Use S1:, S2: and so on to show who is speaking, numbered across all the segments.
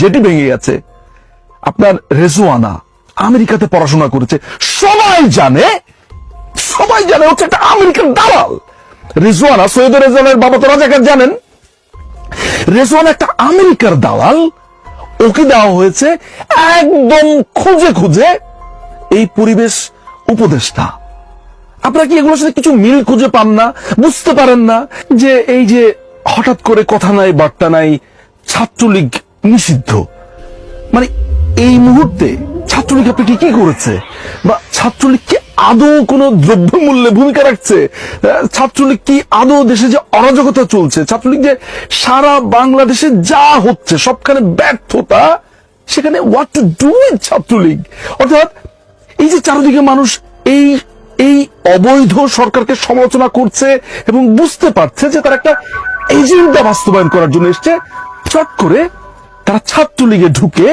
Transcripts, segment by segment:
S1: Jetty ভেঙে গেছে। আপনার রেজওয়ানা আমেরিকাতে পড়াশোনা করেছে। সবাই জানে সবাই জানে হচ্ছে একটা আমেরিকান দালাল। রেজওয়ানা সৈয়দ রেজওয়ানের বাবা তো রাজাকার, জানেন? রেজওয়ান একটা আমেরিকার দালাল। ওকে দেওয়া হয়েছে একদম খুঁজে খুঁজে এই পরিবেশ উপদেষ্টা। আপনারা কি এগুলোর সাথে কিছু মিল খুঁজে পান না? বুঝতে পারেন না যে এই যে হঠাৎ করে কথা নাই, বার্তা নাই, ছাত্রলীগ নিষিদ্ধ। মানে এই মুহূর্তে ছাত্রলীগ আপনি কি করেছে? বা ছাত্রলীগ কি আদৌ কোনো দ্রব্যমূল্যে ভূমিকা রাখছে? ছাত্রলীগ কি আদৌ দেশে যে অরাজকতা চলছে? ছাত্রলীগ যে সারা বাংলাদেশে যা হচ্ছে, সবখানে ব্যর্থতা, সেখানে what to do with Chhatra League? অর্থাৎ এই যে চারিদিকে মানুষ এই এই অবৈধ সরকারকে সমালোচনা করছে এবং বুঝতে পারছে যে তার একটা এজেন্ডা বাস্তবায়ন করার জন্য এসছে, চট করে তারা ছাত্রলীগে ঢুকে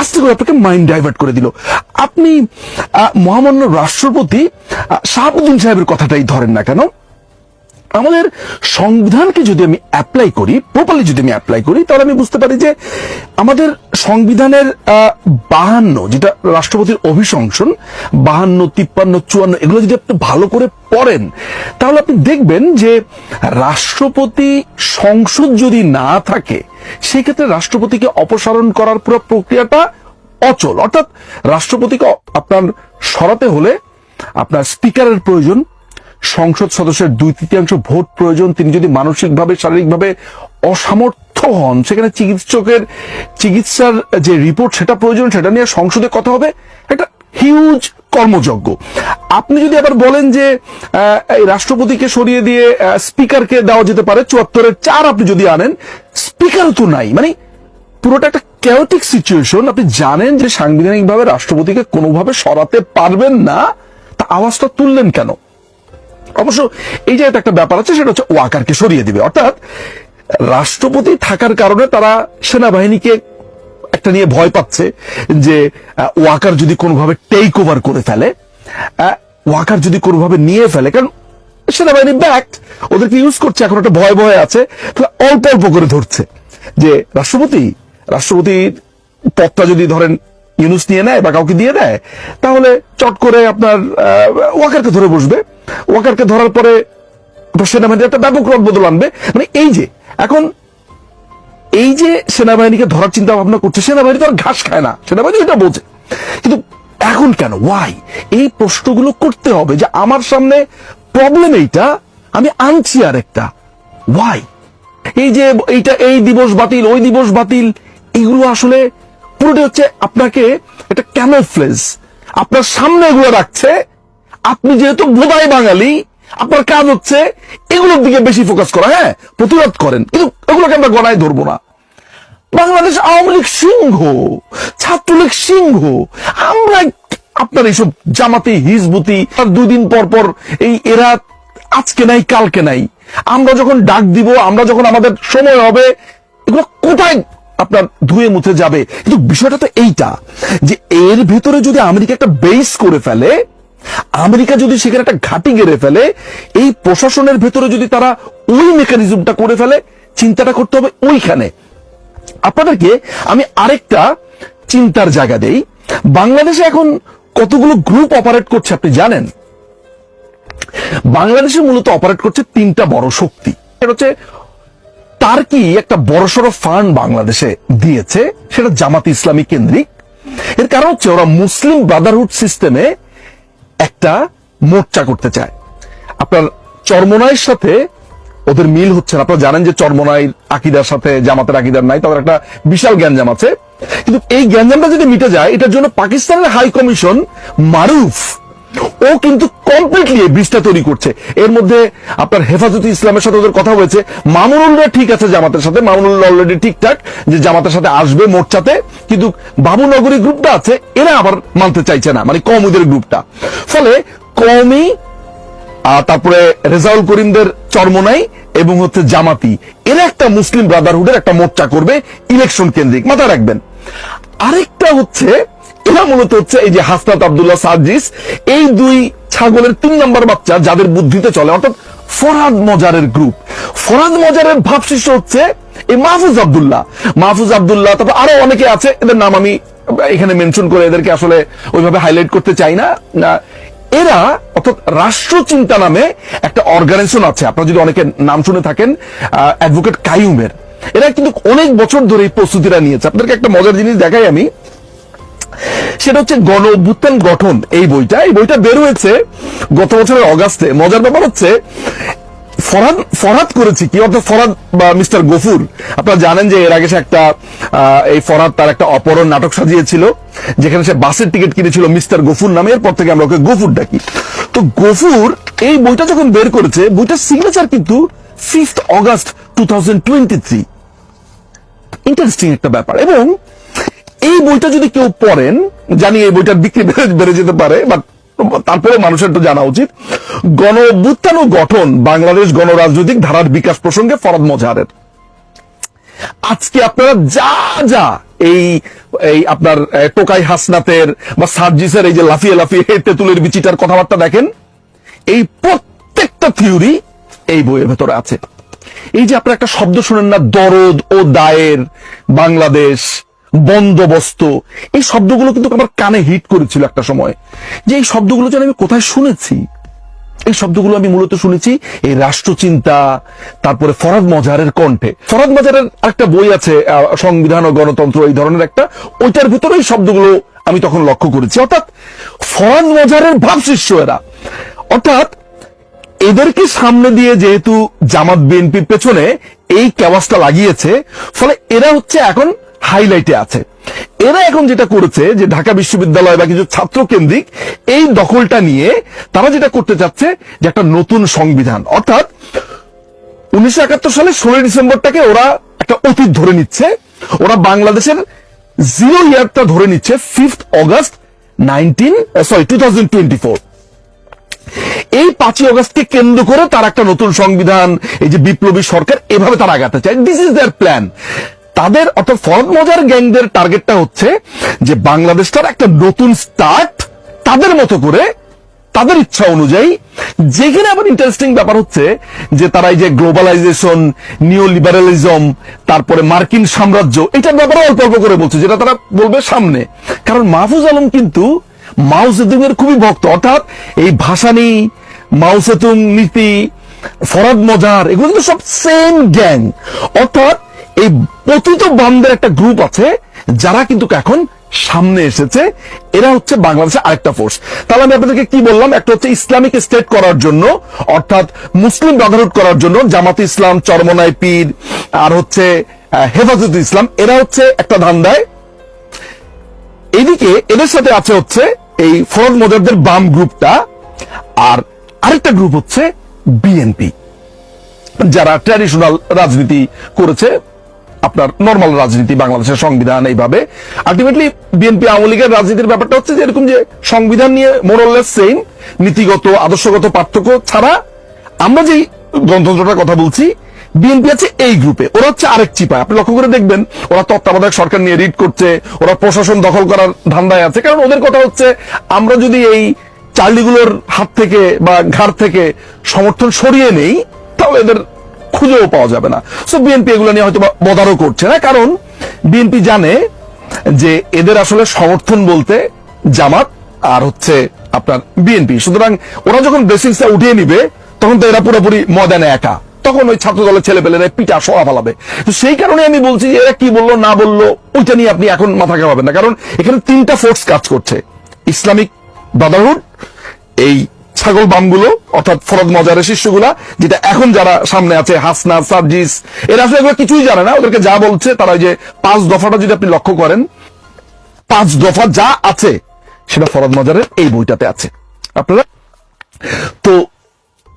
S1: আস্তে করে আপনাকে মাইন্ড ডাইভার্ট করে দিল। আপনি মহামান্য রাষ্ট্রপতি শাহাবুদ্দিন সাহেবের কথাটাই ধরেন না কেন? আমাদের সংবিধানকে যদি আমি অ্যাপ্লাই করি প্রপারলি যদি আমি অ্যাপ্লাই করি, তাহলে আমি বুঝতে পারি যে আমাদের সংবিধানের বাহান্ন যেটা রাষ্ট্রপতির অভিশংসন, বাহান্ন, তিপ্পান্ন, চুয়ান্ন, এগুলো যদি আপনি ভালো করে পড়েন, তাহলে আপনি দেখবেন যে রাষ্ট্রপতি সংসদ যদি না থাকে, সেক্ষেত্রে রাষ্ট্রপতিকে অপসারণ করার পুরো প্রক্রিয়াটা অচল। অর্থাৎ রাষ্ট্রপতিকে আপনার সরাতে হলে আপনার স্পিকারের প্রয়োজন সংসদ সদস্যের দুই তৃতীয়াংশ ভোট প্রয়োজন, তিনি যদি মানসিকভাবে, শারীরিকভাবে অসামর্থ্য হন, সেখানে চিকিৎসকের, চিকিৎসার যে রিপোর্ট সেটা প্রয়োজন, সেটা নিয়ে সংসদে কথা হবে, একটা হিউজ কর্মযজ্ঞ। আপনি যদি আবার বলেন যে রাষ্ট্রপতিকে সরিয়ে দিয়ে স্পিকারকে দেওয়া যেতে পারে, চুয়াত্তরের চার আপনি যদি আনেন স্পিকার তো নাই। মানে পুরোটা একটা ক্যাওটিক সিচুয়েশন আপনি জানেন যে সাংবিধানিকভাবে রাষ্ট্রপতিকে কোনোভাবে সরাতে পারবেন না, তা আওয়াজটা তুললেন কেন? অবশ্য এই যে একটা ব্যাপার আছে, সেটা হচ্ছে ওয়াকারকে সরিয়ে দিবে। অর্থাৎ, রাষ্ট্রপতি থাকার কারণে তারা সেনাবাহিনীকে একটা নিয়ে ভয় পাচ্ছে যে ওয়াকার যদি কোনোভাবে টেক ওভার করে ফেলে ওয়াকার যদি কোনোভাবে নিয়ে ফেলে, কারণ সেনাবাহিনী ব্যাক্ট ওদেরকে ইউজ করছে, এখন একটা ভয় ভয় আছে তাহলে অল্প অল্প করে ধরছে। যে, রাষ্ট্রপতি, রাষ্ট্রপতির পদটা যদি ধরেন ইউনুস নিয়ে নেয় বা কাউকে দিয়ে দেয়, তাহলে চট করে আপনার ওয়াকারকে ধরে বসবে। ওয়াকারকে ধরার পরে আপনার সেনাবাহিনী একটা ব্যাপক রদ বদল আনবে। মানে এই যে, এখন এই যে সেনাবাহিনীকে ধরার চিন্তা ভাবনা করছে, সেনাবাহিনী তো আর ঘাস খায় না। সেনাবাহিনী এটা বোঝে। কিন্তু এখন কেন? ওয়াই এই প্রশ্নগুলো করতে হবে যে আমার সামনে প্রবলেম এইটা, আমি আনছি আর একটা ওয়াই এই যে এইটা, এই দিবস বাতিল, ওই দিবস বাতিল, এগুলো আসলে পুরোটা হচ্ছে আপনাকে একটা ক্যামোফ্লেজ আপনার সামনে এগুলো রাখছে। আপনি যেহেতু বোধাই বাঙালি, আপনার কাজ হচ্ছে এগুলোর দিকে বেশি ফোকাস করা হ্যাঁ? প্রতিরোধ করেন। কিন্তু এগুলোকে আমরা গণায় ধরবো না। বাংলাদেশ আওয়ামী লীগ সিংহ, ছাত্রলীগ সিংহ, আমরা আপনার এইসব জামাতি, হিজবুতি, আর দুই দিন পর পর এই এরা আজকে নাই, কালকে নাই। আমরা যখন ডাক দিব, আমরা যখন আমাদের সময় হবে, এগুলো কোথায় আপনার ধুয়ে মুছে যাবে। কিন্তু বিষয়টা তো এইটা, যে এর ভেতরে যদি আমেরিকা একটা বেস করে ফেলে, আমেরিকা যদি সেখানে একটা ঘাঁটি গেড়ে ফেলে, এই প্রশাসনের ভেতরে যদি তারা ওই মেকানিজমটা করে ফেলে, চিন্তাটা করতে হবে ওইখানে। আপনাদেরকে আমি আরেকটা চিন্তার জায়গা দেই। বাংলাদেশে এখন কতগুলো গ্রুপ অপারেট করছে আপনি জানেন? বাংলাদেশে মূলত অপারেট করছে তিনটা বড় শক্তি। হচ্ছে তার কি একটা বড়সড় ফান্ড বাংলাদেশে দিয়েছে, সেটা জামাত ইসলামী কেন্দ্রিক। এর কারণ হচ্ছে ওরা মুসলিম ব্রাদারহুড সিস্টেমে একটা মোর্চা করতে চায়। আপনার চরমনাইয়ের সাথে ওদের মিল হচ্ছে না। আপনারা জানেন যে চরমনাই আকিদার সাথে, জামাতের আকিদার নাই, তাদের একটা বিশাল গ্যাঞ্জাম আছে। কিন্তু এই গ্যাঞ্জামটা যদি মিটে যায়, এটার জন্য পাকিস্তানের হাই কমিশন মারুফ ও কিন্তু কমপ্লিটলি ব্রিজটা তৈরি করছে। এর মধ্যে আপনার হেফাজতে ইসলামের সাথে ওদের কথা হয়েছে। মামুনুল্লাহ ঠিক আছে জামাতের সাথে, মামুনুল্লাহ অলরেডি ঠিকঠাক যে জামাতের সাথে আসবে মোর্চাতে, কিন্তু বাবুনগরী গ্রুপটা আছে, এরা আবার মানতে চাইছে না মানে কমুদের গ্রুপটা ফলে কমই আর তারপরে রেজাউল করিমদের চরমনাই এবং হচ্ছে জামাতি, এরা একটা মুসলিম ব্রাদারহুডের একটা মোর্চা করবে ইলেকশন কেন্দ্রিক, মাথায় রাখবেন। আরেকটা হচ্ছে এরা মূলত হচ্ছে এই যে হাসনাত আব্দুল্লাহ সার্জিস এই দুই ছাগলের তিন নম্বর বাচ্চা যাদের বুদ্ধিতে চলে, অর্থাৎ ফরহাদ মজারের গ্রুপ ফরহাদ মজারের ভাবশিষ্য হচ্ছে এই মাহফুজ আব্দুল্লাহ। মাহফুজ আব্দুল্লাহ, তারপর আরও অনেকে আছে, এদের নাম আমি এখানে মেনশন করে এদেরকে আসলে ওইভাবে হাইলাইট করতে চাই না। এরা অর্থাৎ রাষ্ট্র চিন্তা নামে একটা অর্গানাইজেশন আছে। আপনারা যদি অনেকে নাম শুনে থাকেন অ্যাডভোকেট কাইউমের। এরা কিন্তু অনেক বছর ধরে এই প্রস্তুতিটা নিয়েছে। আপনাদেরকে একটা মজার জিনিস দেখাই আমি। সেটা হচ্ছে গণ অভ্যুত্থান গঠন এই বইটা। এই বইটা বের হয়েছে গত বছরের অগাস্টে। মজার ব্যাপার হচ্ছে, ফরহাদ ফরহাদ করেছে কি? অর্থাৎ ফরহাদ বা মিস্টার গফুর, আপনারা জানেন যে এর আগে সে একটা এই ফরহাদ তার একটা নাটক সাজিয়েছিল, যেখানে সে বাসের টিকিট কিনেছিল মিস্টার গফুর নামে। এরপর থেকে আমরা ওকে গফুর ডাকি। তো গফুর এই বইটা যখন বের করেছে, বইটার সিগনেচার কিন্তু fifth August two thousand twenty three interesting একটা ব্যাপার। এবং এই বইটা যদি কেউ পড়েন, জানি এই বইটার বিক্রি বেড়ে- যেতে পারে বাট তারপরে মানুষের একটু জানা উচিত। গণ ও গঠন বাংলাদেশ গণরাজনৈতিক ধারার বিকাশ প্রসঙ্গে ফরদ মজাহারের। আজকে আপনারা যা যা এই এই আপনার টোকাই হাসনাতের বা সার্জিসের এই যে লাফিয়ে লাফিয়ে তেঁতুলের বিচিটার কথাবার্তা দেখেন, এই প্রত্যেকটা থিওরি এই বইয়ের ভেতরে আছে। এই যে আপনারা একটা শব্দ শুনেন না, দরদ ও দায়ের বাংলাদেশ বন্দোবস্ত। এই শব্দগুলো কিন্তু আমার কানে হিট করেছিল একটা সময়। যে এই শব্দগুলো যেন আমি কোথায় শুনেছি? এই শব্দগুলো আমি মূলত শুনেছি এই রাষ্ট্রচিন্তা, তারপরে ফরাদ মজারের কণ্ঠে। ফরাদ মজারের একটা বই আছে সংবিধান ও গণতন্ত্র, এই ধরনের একটা। ওইটার ভিতরে এই শব্দগুলো আমি তখন লক্ষ্য করেছি। অর্থাৎ ফরাদ মজারের ভাব শিষ্য এরা। অর্থাৎ এদেরকে সামনে দিয়ে যেহেতু জামাত, বিএনপির পেছনে এই ক্যাওয়াসটা লাগিয়েছে, ফলে এরা হচ্ছে এখন হাইলাইটে আছে। এরা এখন যেটা করেছে, যে ঢাকা বিশ্ববিদ্যালয় বা কিছু ছাত্র কেন্দ্রিক এই দখলটা নিয়ে তারা যেটা করতে চাচ্ছে, যে একটা নতুন সংবিধান। অর্থাৎ উনিশশো একাত্তর সালে ষোলোই ডিসেম্বরটাকে ওরা একটা অতীত ধরে নিচ্ছে। ওরা বাংলাদেশের জিরো ইয়ারটা ধরে নিচ্ছে fifth August nineteen sorry two thousand twenty four এই পাঁচই অগস্টকে কেন্দ্র করে তার একটা নতুন সংবিধান, এই যে বিপ্লবী সরকার, এভাবে তারা আগাতে চায়। দিস ইজ দেয়ার প্ল্যান তাদের অর্থাৎ ফরদ মজার গ্যাংদের টার্গেটটা হচ্ছে যে বাংলাদেশটার একটা নতুন স্টার্ট তাদের মতো করে, তাদের ইচ্ছা অনুযায়ী। যেখানে আবার ইন্টারেস্টিং ব্যাপার হচ্ছে যে তারা এই যে গ্লোবালাইজেশন নিও লিবারালিজম তারপরে মার্কিন সাম্রাজ্য, এটার ব্যাপারে অল্প অল্প করে বলছে, যেটা তারা বলবে সামনে। কারণ মাহফুজ আলম কিন্তু মাও জেতুংয়ের খুবই ভক্ত। অর্থাৎ এই ভাসানি, মাও সেতুং নীতি, ফরাদ মজার, এগুলো কিন্তু সব সেম গ্যাং অর্থাৎ এই পতিত বামদের একটা গ্রুপ আছে, যারা কিন্তু এখন সামনে এসেছে। এরা হচ্ছে বাংলাদেশের আরেকটা ফোর্স তাহলে আমি আপনাদেরকে কি বললাম? একটা হচ্ছে ইসলামিক স্টেট করার জন্য, অর্থাৎ মুসলিম ব্রাদারহুড করার জন্য, জামাত ইসলাম চরমনাই পীর, আর হচ্ছে হেফাজত ইসলাম, এরা হচ্ছে একটা ধান্দায়। এদিকে এদের সাথে আছে হচ্ছে এই ফরদ মোদারদের বাম গ্রুপটা, আর আরেকটা গ্রুপ হচ্ছে বিএনপি, যারা ট্র্যাডিশনাল রাজনীতি করেছে। আপনার নর্মাল রাজনীতি, বাংলাদেশের সংবিধান এইভাবে। আলটিমেটলি বিএনপি আওয়ামী লীগের রাজনীতির ব্যাপারটা হচ্ছে যে এরকম যে সংবিধান নিয়ে মোরলেস সেম নীতিগত, আদর্শগত পার্থক্য ছাড়া আমরা যেই গণতন্ত্রটার কথা বলছি বিএনপি আছে এই গ্রুপে ওরা হচ্ছে আরেক চিপায়। আপনি লক্ষ্য করে দেখবেন, ওরা তত্ত্বাবধায়ক সরকার নিয়ে রিড করছে, ওরা প্রশাসন দখল করার ধান্দায় আছে। কারণ ওদের কথা হচ্ছে, আমরা যদি এই চার্লিগুলোর হাত থেকে বা ঘাড় থেকে সমর্থন সরিয়ে নেই, তাহলে এদের খুঁজেও পাওয়া যাবে না। সো বিএনপি এগুলো নিয়ে হয়তো বদারও করছে না, কারণ বিএনপি জানে যে এদের আসলে সমর্থন বলতে জামাত আর হচ্ছে আপনার বিএনপি সুতরাং ওরা যখন বেসিক্সটা উঠিয়ে নিবে, তখন তো এরা পুরোপুরি ময়দানে একা। তখন ওই ছাত্র দলের ছেলে পেলেরা পিটা সরা ফালাবে। তো সেই কারণে আমি বলছি যে এরা কি বলল, না বলল, ওইটা নিয়ে আপনি এখন মাথা খাওয়াবেন না। কারণ এখানে তিনটা ফোর্স কাজ করছে। ইসলামিক ব্রাদারহুড, এই ছাগল বামগুলো, অর্থাৎ ফরদ মজারের শিষ্যগুলা, যেটা এখন যারা সামনে আছে, হাসনা, সার্জিস, এরা আসলে এগুলো কিছুই জানে না। ওদেরকে যা বলছে, তারা যে পাঁচ দফাটা যদি আপনি লক্ষ্য করেন, পাঁচ দফা যা আছে, সেটা ফরদ মজারের এই বইটাতে আছে। আপনারা? তো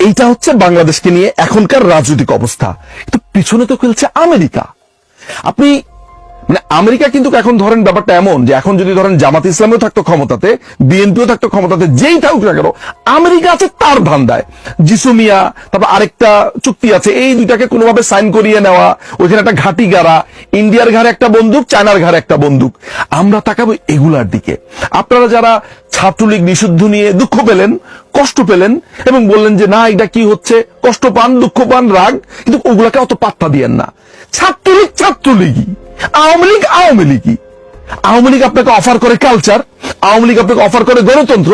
S1: এইটা হচ্ছে বাংলাদেশকে নিয়ে এখনকার রাজনৈতিক অবস্থা। কিন্তু পিছনে তো খেলছে আমেরিকা। আপনি মানে আমেরিকা কিন্তু এখন ধরেন ব্যাপারটা এমন যে এখন যদি ধরেন জামাত ইসলামেও থাকতো ক্ষমতাতে, বিএনপিও থাকতো ক্ষমতাতে, যেই থাকুক না কেন, আমেরিকা আছে তার ধান্দায়। জিসুমিয়া তারপর আরেকটা চুক্তি আছে, এই দুইটাকে কোনোভাবে সাইন করিয়ে নেওয়া, ওইখানে একটা ঘাটি গাড়া ইন্ডিয়ার ঘাড়ে একটা বন্দুক, চায়নার ঘাড়ে একটা বন্দুক। আমরা তাকাবো এগুলার দিকে। আপনারা যারা ছাত্রলীগ নিষিদ্ধ নিয়ে দুঃখ পেলেন, কষ্ট পেলেন, এবং বললেন যে না, এটা কি হচ্ছে, কষ্ট পান, দুঃখ পান, রাগ, কিন্তু ওগুলাকে অত পাত্তা দিয়েন না। ছাত্রলীগ, ছাত্রলীগই। আওয়ামী লীগ আওয়ামী লীগই। আওয়ামী লীগ আপনাকে অফার করে কালচার আওয়ামী লীগ আপনাকে অফার করে গণতন্ত্র,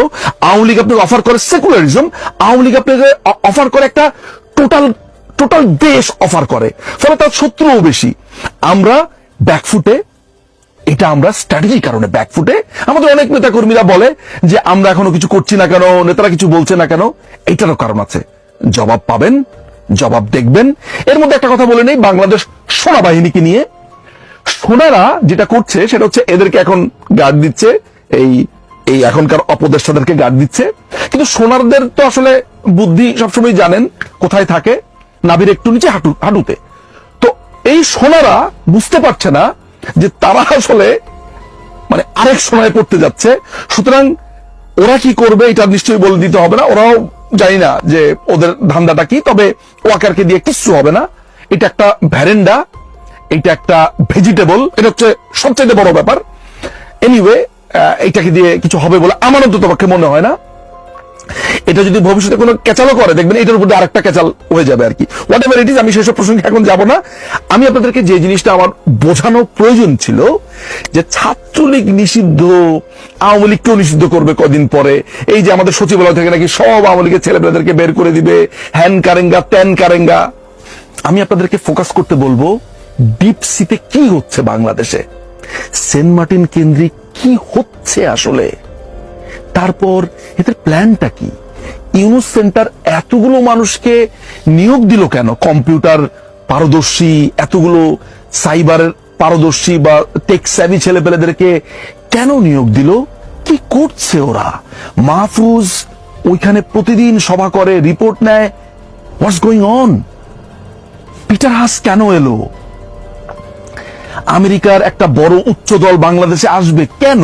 S1: আওয়ামী লীগ আপনাকে অফার করে সেকুলারিজম আওয়ামী লীগ আপনাকে অফার করে একটা টোটাল টোটাল দেশ অফার করে। ফলে তার শত্রুও বেশি। আমরা ব্যাকফুটে এটা আমরা স্ট্র্যাটেজি কারণে ব্যাকফুটে আমাদের অনেক নেতা কর্মীরা বলে যে আমরা এখনও কিছু করছি না কেন, নেতারা কিছু বলছে না কেন এইটারও কারণ আছে। জবাব পাবেন, জবাব দেখবেন। এর মধ্যে একটা কথা বলে নেই, বাংলাদেশ সেনাবাহিনীকে নিয়ে সোনারা যেটা করছে সেটা হচ্ছে এদেরকে এখন গার্ড দিচ্ছে, এই এই এখনকার অপদেষ্টাদেরকে গার্ড দিচ্ছে। কিন্তু সোনারদের তো আসলে বুদ্ধি সবসময় জানেন কোথায় থাকে। নাভির একটু নিচে হাঁটু, হাঁটুতে। তো এই সোনারা বুঝতে পারছে না যে তারা আসলে মানে আরেক সময় পড়তে যাচ্ছে। সুতরাং ওরা কি করবে এটা নিশ্চয়ই বলে দিতে হবে না। ওরাও জানি না যে ওদের ধান্দাটা কি, তবে ওয়াকারকে দিয়ে কিচ্ছু হবে না। এটা একটা ভ্যারেন্ডা। এটা একটা ভেজিটেবল এটা হচ্ছে সবচেয়ে বড় ব্যাপার। এনিওয়ে এইটাকে দিয়ে কিছু হবে বলে আমার অন্তত পক্ষে মনে হয় না? এটা যদি ভবিষ্যতে কোনো ক্যাচালও করে, দেখবেন এটার উপর আরেকটা ক্যাচাল হয়ে যাবে আর কি। হোয়াট এভার ইট ইজ আমি সেসব প্রসঙ্গে এখন যাব না। আমি আপনাদেরকে যে জিনিসটা আমার বোঝানো প্রয়োজন ছিল, যে ছাত্রলীগ নিষিদ্ধ, আওয়ামী লীগকেও নিষিদ্ধ করবে কদিন পরে? এই যে আমাদের সচিবালয় থেকে নাকি সব আওয়ামী লীগের ছেলেমেয়েদেরকে বের করে দিবে, হ্যান কারেঙ্গা, ত্যান কারেঙ্গা। আমি আপনাদেরকে ফোকাস করতে বলব ডিপ সিতে কি হচ্ছে বাংলাদেশে? সেন্ট মার্টিন কেন্দ্রিক কি হচ্ছে আসলে? তারপর এদের প্ল্যানটা কি? ইউনুস সেন্টার এতগুলো মানুষকে নিয়োগ দিল কেন? কম্পিউটার পারদর্শী, এতগুলো সাইবার পারদর্শী বা টেক স্যাভি ছেলেপেলেদেরকে কেন নিয়োগ দিল? কি করছে ওরা? মাহফুজ ওইখানে প্রতিদিন সভা করে রিপোর্ট নেয়। What's going on Peter Haas কেন এলো? আমেরিকার একটা বড় উচ্চ দল বাংলাদেশে আসবে কেন?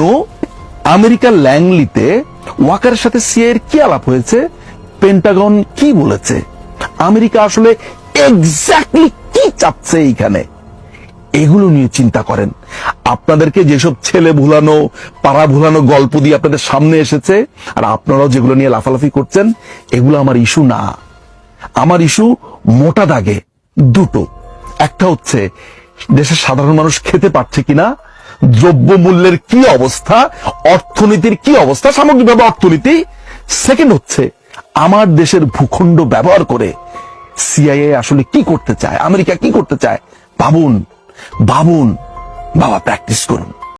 S1: আমেরিকার ল্যাংলিতে ওয়াকারের সাথে সিআইয়ের কি আলাপ হয়েছে? পেন্টাগন কি বলেছে? আমেরিকা আসলে এক্স্যাক্টলি কি চাচ্ছে এইখানে? এগুলো নিয়ে চিন্তা করেন। আপনাদেরকে যেসব ছেলে ভুলানো, পাড়া ভুলানো গল্প দিয়ে আপনাদের সামনে এসেছে, আর আপনারাও যেগুলো নিয়ে লাফালাফি করছেন, এগুলো আমার ইস্যু না। আমার ইস্যু মোটা দাগে দুটো। একটা হচ্ছে দেশের সাধারণ মানুষ খেতে পারছে কিনা? দ্রব্য মূল্যের কি অবস্থা? অর্থনীতির কি অবস্থা? সামগ্রিকভাবে অর্থনীতি? সেকেন্ড হচ্ছে, আমার দেশের ভূখণ্ড ব্যবহার করে সিআইএ আসলে কি করতে চায়? আমেরিকা কি করতে চায়? ভাবুন ভাবুন, বাবা প্র্যাকটিস করুন।